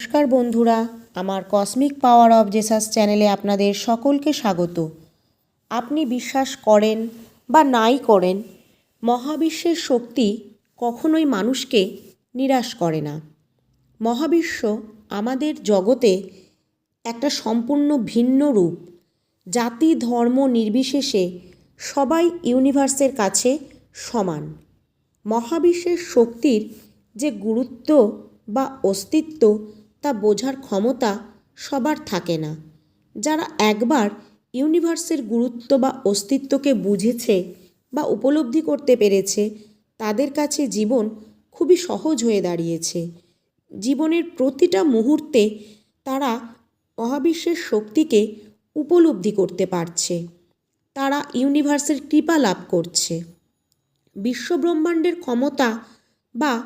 নমস্কার বন্ধুরা, আমার কসমিক পাওয়ার অফ জেসাস চ্যানেলে আপনাদের সকলকে স্বাগত। আপনি বিশ্বাস করেন বা নাই করেন, মহাবিশ্বের শক্তি কখনোই মানুষকে নিরাশ করে না। মহাবিশ্ব আমাদের জগতে একটা সম্পূর্ণ ভিন্ন রূপ। জাতি, ধর্ম নির্বিশেষে সবাই ইউনিভার্সের কাছে সমান। মহাবিশ্বের শক্তির যে গুরুত্ব বা অস্তিত্ব তা বোঝার ক্ষমতা সবার থাকে না। যারা একবার ইউনিভার্সের গুরুত্ব বা অস্তিত্বকে বুঝেছে বা উপলব্ধি করতে পেরেছে, তাদের কাছে জীবন খুবই সহজ হয়ে দাঁড়িয়েছে। জীবনের প্রতিটা মুহূর্তে তারা মহাবিশ্বের শক্তিকে উপলব্ধি করতে পারছে। তারা ইউনিভার্সের কৃপা লাভ করছে। বিশ্বব্রহ্মাণ্ডের ক্ষমতা বা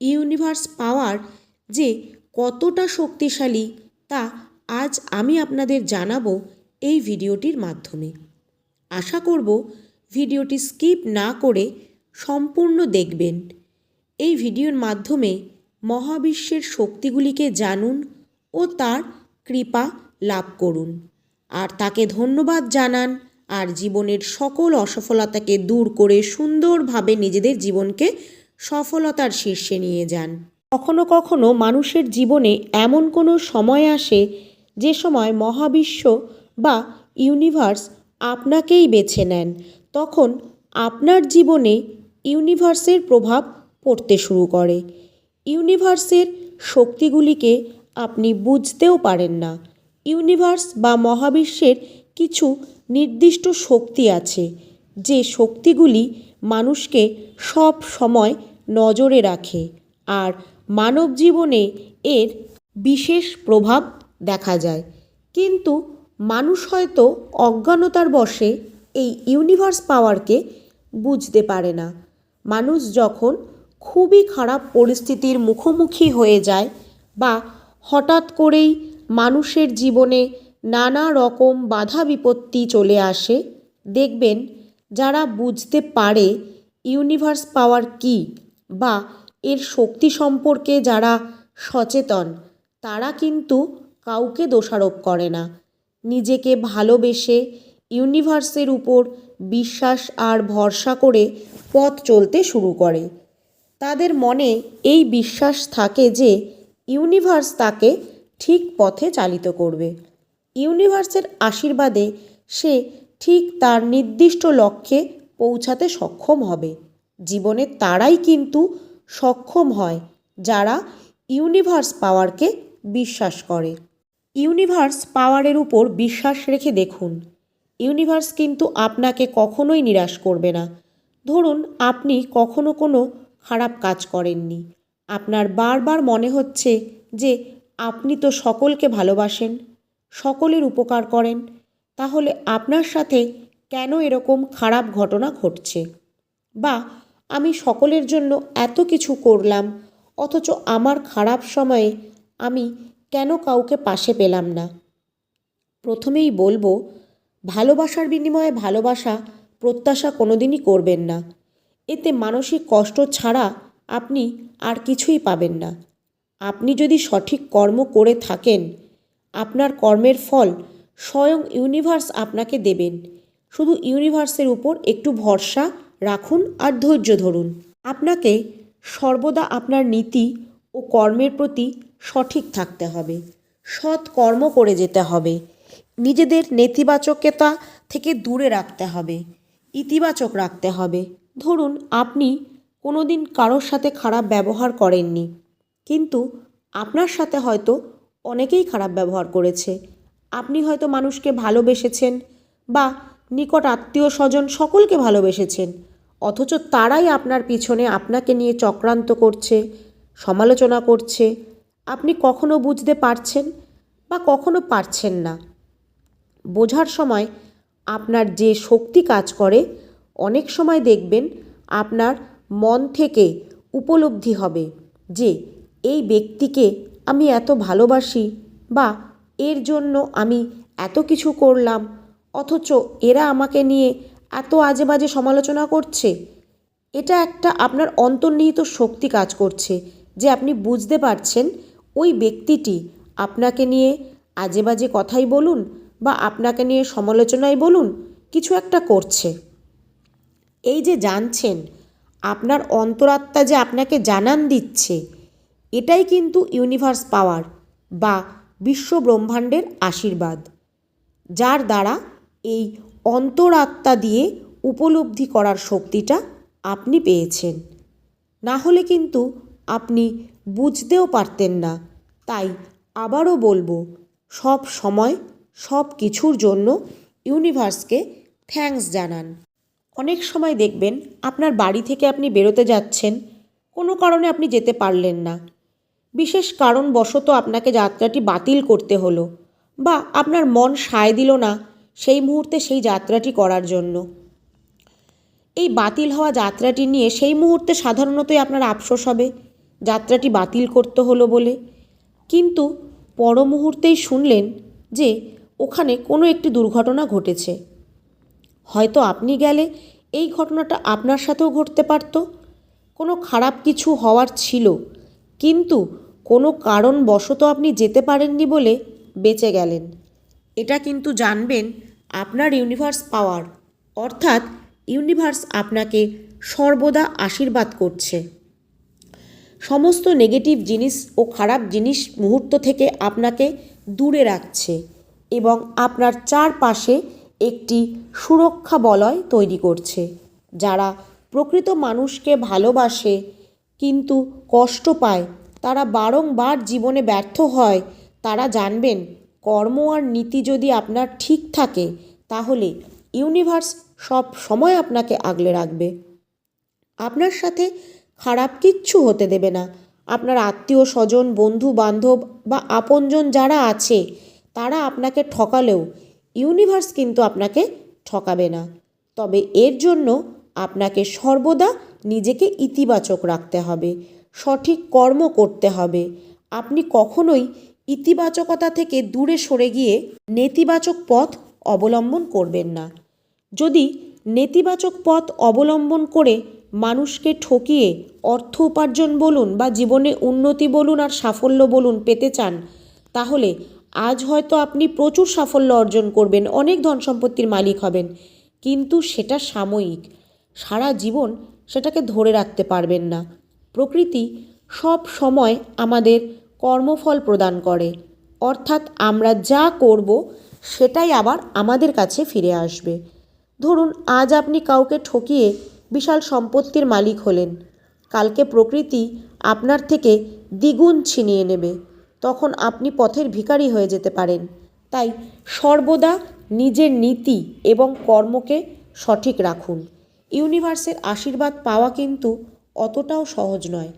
ইউনিভার্স পাওয়ার যে কতটা শক্তিশালী তা আজ আমি আপনাদের জানাব এই ভিডিওটির মাধ্যমে। আশা করব ভিডিওটি স্কিপ না করে সম্পূর্ণ দেখবেন। এই ভিডিওর মাধ্যমে মহাবিশ্বের শক্তিগুলিকে জানুন ও তার কৃপা লাভ করুন। আর তাকে ধন্যবাদ জানান আর জীবনের সকল অসফলতাকে দূর করে সুন্দরভাবে নিজেদের জীবনকে সফলতার শীর্ষে নিয়ে যান। কখনো কখনো মানুষের জীবনে এমন কোনো সময় আসে যে সময় মহাবিশ্ব বা ইউনিভার্স আপনাকেই বেছে নেন। তখন আপনার জীবনে ইউনিভার্সের প্রভাব পড়তে শুরু করে। ইউনিভার্সের শক্তিগুলিকে আপনি বুঝতেও পারেন না। ইউনিভার্স বা মহাবিশ্বের কিছু নির্দিষ্ট শক্তি আছে, যে শক্তিগুলি মানুষকে সব সময় নজরে রাখে। আর মানব জীবনে এর বিশেষ প্রভাব দেখা যায়। কিন্তু মানুষ হয়তো অজ্ঞানতার বশে এই ইউনিভার্স পাওয়ারকে বুঝতে পারে না। মানুষ যখন খুবই খারাপ পরিস্থিতির মুখোমুখি হয়ে যায় বা হঠাৎ করেই মানুষের জীবনে নানা রকম বাধা বিপত্তি চলে আসে, দেখবেন যারা বুঝতে পারে ইউনিভার্স পাওয়ার কী বা এর শক্তি সম্পর্কে যারা সচেতন, তারা কিন্তু কাউকে দোষারোপ করে না। নিজেকে ভালোবেসে ইউনিভার্সের উপর বিশ্বাস আর ভরসা করে পথ চলতে শুরু করে। তাদের মনে এই বিশ্বাস থাকে যে ইউনিভার্স তাকে ঠিক পথে চালিত করবে। ইউনিভার্সের আশীর্বাদে সে ঠিক তার নির্দিষ্ট লক্ষ্যে পৌঁছাতে সক্ষম হবে। জীবনে তারাই কিন্তু সক্ষম হয়, যারা ইউনিভার্স পাওয়ারকে বিশ্বাস করে। ইউনিভার্স পাওয়ারের উপর বিশ্বাস রেখে দেখুন। ইউনিভার্স কিন্তু আপনাকে কখনোই নিরাশ করবে না। ধরুন, আপনি কখনো কোনো খারাপ কাজ করেননি। আপনার বারবার মনে হচ্ছে যে আপনি তো সকলকে ভালোবাসেন, সকলের উপকার করেন, তাহলে আপনার সাথে কেন এরকম খারাপ ঘটনা ঘটছে? বা আমি সকলের জন্য এত কিছু করলাম, অথচ আমার খারাপ সময়ে আমি কেন কাউকে পাশে পেলাম না? প্রথমেই বলব, ভালোবাসার বিনিময়ে ভালোবাসা প্রত্যাশা কোনোদিনই করবেন না। এতে মানসিক কষ্ট ছাড়া আপনি আর কিছুই পাবেন না। আপনি যদি সঠিক কর্ম করে থাকেন, আপনার কর্মের ফল স্বয়ং ইউনিভার্স আপনাকে দেবেন। শুধু ইউনিভার্সের উপর একটু ভরসা রাখুন আর ধৈর্য ধরুন। আপনাকে সর্বদা আপনার নীতি ও কর্মের প্রতি সঠিক থাকতে হবে। সৎ কর্ম করে যেতে হবে। নিজেদের নেতিবাচকতা থেকে দূরে রাখতে হবে। ইতিবাচক রাখতে হবে। ধরুন, আপনি কোনো দিন কারোর সাথে খারাপ ব্যবহার করেননি, কিন্তু আপনার সাথে হয়তো অনেকেই খারাপ ব্যবহার করেছে। আপনি হয়তো মানুষকে ভালোবেসেছেন বা নিকট আত্মীয় স্বজন সকলকে ভালোবেসেছেন, অথচ তারাই আপনার পিছনে আপনাকে নিয়ে চক্রান্ত করছে, সমালোচনা করছে। আপনি কখনো বুঝতে পারছেন বা কখনো পারছেন না। বোঝার সময় আপনার যে শক্তি কাজ করে, অনেক সময় দেখবেন আপনার মন থেকে উপলব্ধি হবে যে, এই ব্যক্তিকে আমি এত ভালোবাসি বা এর জন্য আমি এত কিছু করলাম অথচ এরা আমাকে নিয়ে এত আজে বাজে সমালোচনা করছে। এটা একটা আপনার অন্তর্নিহিত শক্তি কাজ করছে যে আপনি বুঝতে পারছেন ওই ব্যক্তিটি আপনাকে নিয়ে আজে বাজে কথাই বলুন বা আপনাকে নিয়ে সমালোচনাই বলুন, কিছু একটা করছে। এই যে জানছেন, আপনার অন্তরাত্মা যে আপনাকে জানান দিচ্ছে, এটাই কিন্তু ইউনিভার্স পাওয়ার বা বিশ্ব ব্রহ্মাণ্ডের আশীর্বাদ, যার দ্বারা এই অন্তরাত্মা দিয়ে উপলব্ধি করার শক্তিটা আপনি পেয়েছেন। না হলে কিন্তু আপনি বুঝতেও পারতেন না। তাই আবারও বলব, সব সময় সব কিছুর জন্য ইউনিভার্সকে থ্যাঙ্কস জানান। অনেক সময় দেখবেন আপনার বাড়ি থেকে আপনি বেরোতে যাচ্ছেন, কোনো কারণে আপনি যেতে পারলেন না। বিশেষ কারণবশত আপনাকে যাত্রাটি বাতিল করতে হলো বা আপনার মন সায় দিল না সেই মুহূর্তে সেই যাত্রাটি করার জন্য। এই বাতিল হওয়া যাত্রাটি নিয়ে সেই মুহূর্তে সাধারণতই আপনার আফসোস হবে, যাত্রাটি বাতিল করতে হলো বলে। কিন্তু পর মুহূর্তেই শুনলেন যে ওখানে কোনো একটি দুর্ঘটনা ঘটেছে। হয়তো আপনি গেলে এই ঘটনাটা আপনার সাথেও ঘটতে পারত। কোনো খারাপ কিছু হওয়ার ছিল, কিন্তু কোনো কারণবশত আপনি যেতে পারেননি বলে বেঁচে গেলেন। এটা কিন্তু জানবেন আপনার ইউনিভার্স পাওয়ার অর্থাৎ ইউনিভার্স আপনাকে সর্বদা আশীর্বাদ করছে। সমস্ত নেগেটিভ জিনিস ও খারাপ জিনিস মুহূর্ত থেকে আপনাকে দূরে রাখছে এবং আপনার চারপাশে একটি সুরক্ষা বলয় তৈরি করছে, যারা প্রকৃত মানুষকে ভালোবাসে কিন্তু কষ্ট পায়। তারা বারংবার জীবনে ব্যর্থ হয়, তারা জানবেন কর্ম আর নীতি যদি আপনার ঠিক থাকে, তাহলে ইউনিভার্স সব সময় আপনাকে আগলে রাখবে। আপনার সাথে খারাপ কিচ্ছু হতে দেবে না। আপনার আত্মীয় স্বজন, বন্ধু বান্ধব বা আপনজন যারা আছে, তারা আপনাকে ঠকালেও ইউনিভার্স কিন্তু আপনাকে ঠকাবে না। তবে এর জন্য আপনাকে সর্বদা নিজেকে ইতিবাচক রাখতে হবে। সঠিক কর্ম করতে হবে। আপনি কখনোই ইতিবাচকতা থেকে দূরে সরে গিয়ে নেতিবাচক পথ অবলম্বন করবেন না। যদি নেতিবাচক পথ অবলম্বন করে মানুষকে ঠকিয়ে অর্থ উপার্জন বলুন বা জীবনে উন্নতি বলুন আর সাফল্য বলুন পেতে চান, তাহলে আজ হয়তো আপনি প্রচুর সাফল্য অর্জন করবেন, অনেক ধন সম্পত্তির মালিক হবেন, কিন্তু সেটা সাময়িক। সারা জীবন সেটাকে ধরে রাখতে পারবেন না। প্রকৃতি সব সময় আমাদের কর্মফল প্রদান করে। অর্থাৎ আমরা যা করব, সেটাই আবার আমাদের কাছে ফিরে আসবে। ধরুন, আজ আপনি কাউকে ঠকিয়ে বিশাল সম্পত্তির মালিক হলেন। কালকে প্রকৃতি আপনার থেকে দ্বিগুণ ছিনিয়ে নেবে। তখন আপনি পথের ভিখারি হয়ে যেতে পারেন। তাই সর্বদা নিজের নীতি এবং কর্মকে সঠিক রাখুন। ইউনিভার্সের আশীর্বাদ পাওয়া কিন্তু অতটাও সহজ নয়।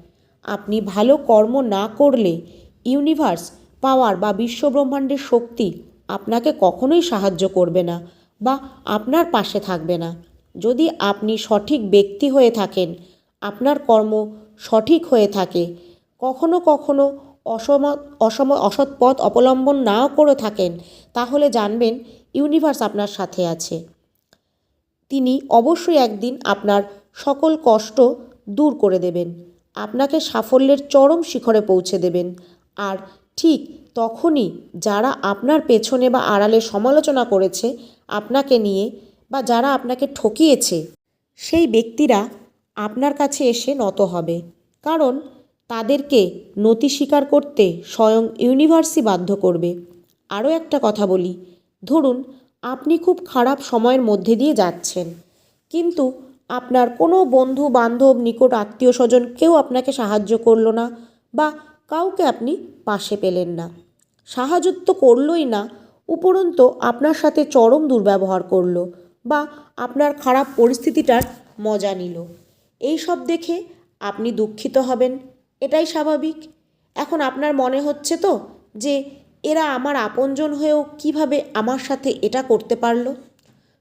আপনি ভালো কর্ম না করলে ইউনিভার্স পাওয়ার বা বিশ্বব্রহ্মাণ্ডের শক্তি আপনাকে কখনোই সাহায্য করবে না বা আপনার পাশে থাকবে না। যদি আপনি সঠিক ব্যক্তি হয়ে থাকেন, আপনার কর্ম সঠিক হয়ে থাকে, কখনো কখনো অসম অসম, অসৎ পথ অবলম্বন নাও করে থাকেন, তাহলে জানবেন ইউনিভার্স আপনার সাথে আছে। তিনি অবশ্যই একদিন আপনার সকল কষ্ট দূর করে দেবেন। আপনাকে সাফল্যের চরম শিখরে পৌঁছে দেবেন। আর ঠিক তখনই যারা আপনার পেছনে বা আড়ালে সমালোচনা করেছে আপনাকে নিয়ে বা যারা আপনাকে ঠকিয়েছে, সেই ব্যক্তিরা আপনার কাছে এসে নত হবে। কারণ তাদেরকে নতি স্বীকার করতে স্বয়ং ইউনিভার্সই বাধ্য করবে। আরও একটা কথা বলি, ধরুন আপনি খুব খারাপ সময়ের মধ্যে দিয়ে যাচ্ছেন, কিন্তু আপনার কোনো বন্ধু, বান্ধব, নিকট আত্মীয় স্বজন কেউ আপনাকে সাহায্য করল না বা কাউকে আপনি পাশে পেলেন না। সাহায্য তো করলোই না, উপরন্তু আপনার সাথে চরম দুর্ব্যবহার করল বা আপনার খারাপ পরিস্থিতিটার মজা নিল। এই সব দেখে আপনি দুঃখিত হবেন, এটাই স্বাভাবিক। এখন আপনার মনে হচ্ছে তো যে এরা আমার আপনজন হয়েও কীভাবে আমার সাথে এটা করতে পারল?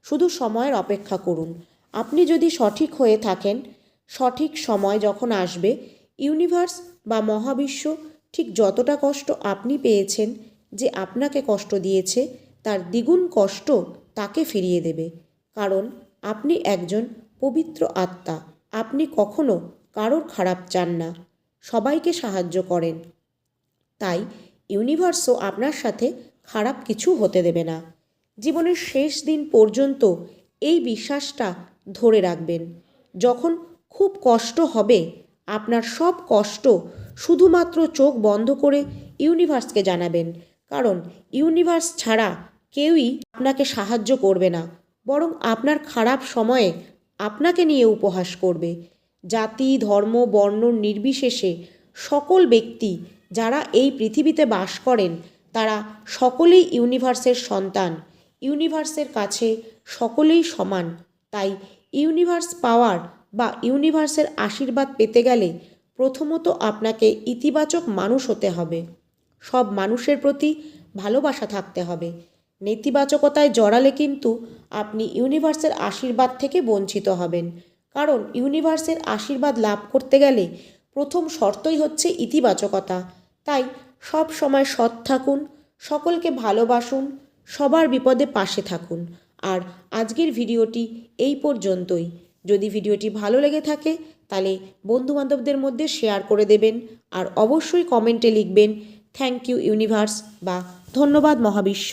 শুধু সময়ের অপেক্ষা করুন আপনি যদি সঠিক হয়ে থাকেন, সঠিক সময় যখন আসবে, ইউনিভার্স বা মহাবিশ্ব ঠিক যতটা কষ্ট আপনি পেয়েছেন যে আপনাকে কষ্ট দিয়েছে, তার দ্বিগুণ কষ্ট তাকে ফিরিয়ে দেবে। কারণ আপনি একজন পবিত্র আত্মা। আপনি কখনো কারোর খারাপ চান না। সবাইকে সাহায্য করেন। তাই ইউনিভার্সও আপনার সাথে খারাপ কিছু হতে দেবে না। জীবনের শেষ দিন পর্যন্ত এই বিশ্বাসটা ধরে রাখবেন। যখন খুব কষ্ট হবে, আপনার সব কষ্ট শুধুমাত্র চোখ বন্ধ করে ইউনিভার্সকে জানাবেন। কারণ ইউনিভার্স ছাড়া কেউই আপনাকে সাহায্য করবে না, বরং আপনার খারাপ সময়ে আপনাকে নিয়ে উপহাস করবে। জাতি, ধর্ম, বর্ণ নির্বিশেষে সকল ব্যক্তি যারা এই পৃথিবীতে বাস করেন, তারা সকলেই ইউনিভার্সের সন্তান। ইউনিভার্সের কাছে সকলেই সমান, তাই ইউনিভার্স পাওয়ার বা ইউনিভার্সের আশীর্বাদ পেতে গেলে প্রথমত আপনাকে ইতিবাচক মানুষ হতে হবে। সব মানুষের প্রতি ভালোবাসা থাকতে হবে। নেতিবাচকতায় জড়ালে কিন্তু আপনি ইউনিভার্সের আশীর্বাদ থেকে বঞ্চিত হবেন। কারণ ইউনিভার্সের আশীর্বাদ লাভ করতে গেলে প্রথম শর্তই হচ্ছে ইতিবাচকতা। তাই সব সময় সৎ থাকুন, সকলকে ভালোবাসুন, সবার বিপদে পাশে থাকুন। আর আজকের ভিডিওটি এই পর্যন্তই। যদি ভিডিওটি ভালো লেগে থাকে, তাহলে বন্ধুবান্ধবদের মধ্যে শেয়ার করে দেবেন আর অবশ্যই কমেন্টে লিখবেন থ্যাংক ইউ ইউনিভার্স বা ধন্যবাদ মহাবিশ্ব